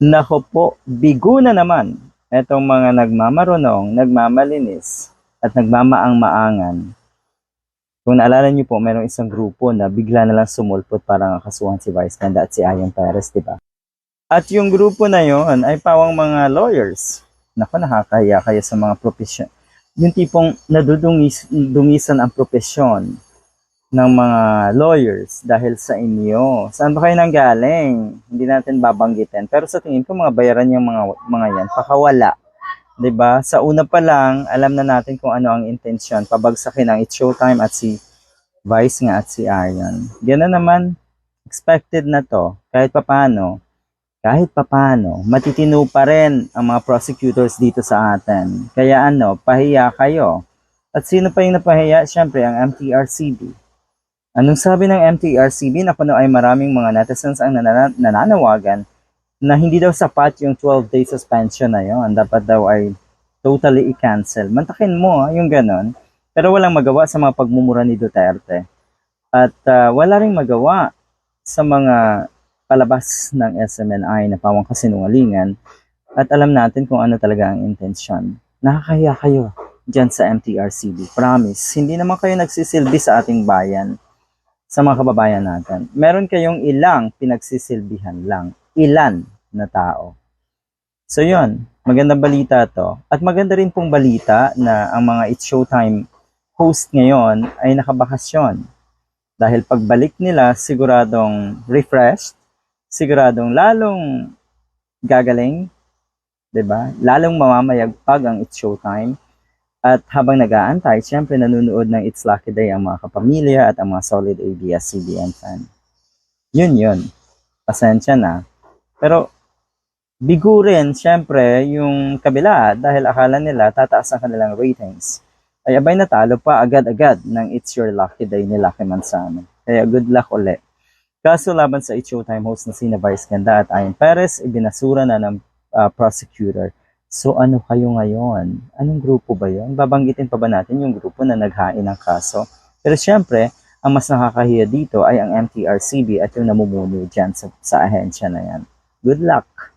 Nako po, bigo na naman etong mga nagmamarunong, nagmamalinis, at nagmamaang-maangan. Kung naalala niyo po, mayroong isang grupo na bigla na lang sumulpot para kasuhan si Vice Ganda at si Ayon Perez, di ba? At yung grupo na yon ay pawang mga lawyers. Nako, nakakahiya kayo sa mga profesyon. Yung tipong nadudungis, dungisan ang profesyon ng mga lawyers dahil sa inyo. Saan ba kayo nanggaling? Hindi natin babanggitin. Pero sa tingin ko, mga bayaran yung mga, mga yan, pakawala. ba? Sa una pa lang, alam na natin kung ano ang intensyon. Pabagsakin ang It's Showtime at si Vice nga at si Aryan. Ganun naman, expected na to. Kahit papano, kahit papano, matitino pa rin ang mga prosecutors dito sa atin. Kaya ano, pahiya kayo. At sino pa yung napahiya? Siyempre, ang MTRCB. Anong sabi ng MTRCB na kuno ay maraming mga netizens ang nanana- nananawagan na hindi daw sapat yung 12 day suspension na yon. Dapat daw ay totally i-cancel. Mantakin mo ah, yung ganon. Pero walang magawa sa mga pagmumura ni Duterte. At ah, wala ring magawa sa mga palabas ng SMNI na pawang kasinungalingan. At alam natin kung ano talaga ang intensyon. Nakakahiya kayo dyan sa MTRCB. Promise, hindi naman kayo nagsisilbi sa ating bayan sa mga kababayan natin. Meron kayong ilang pinagsisilbihan lang. Ilan na tao. So yun, magandang balita to. At maganda rin pong balita na ang mga It's Showtime host ngayon ay nakabakasyon. Dahil pagbalik nila, siguradong refreshed, siguradong lalong gagaling, 'di ba? Lalong mamamayagpag ang It's Showtime. At habang nag-aantay, siyempre nanonood ng It's Lucky Day ang mga kapamilya at ang mga solid ABS-CBN fan. Yun yun. Pasensya na. Pero bigo rin, siyempre, yung kabila dahil akala nila tataas ang kanilang ratings. Ay abay natalo pa agad-agad ng It's Your Lucky Day ni Lucky Manzano. Kaya good luck uli. Kaso laban sa It's Showtime host na sina Vice Ganda at Ayon Perez, ibinasura na ng ah, prosecutor. So ano kayo ngayon? Anong grupo ba yon? Babanggitin pa ba natin yung grupo na naghain ng kaso? Pero syempre, ang mas nakakahiya dito ay ang MTRCB at yung namumuno dyan sa, sa ahensya na yan. Good luck!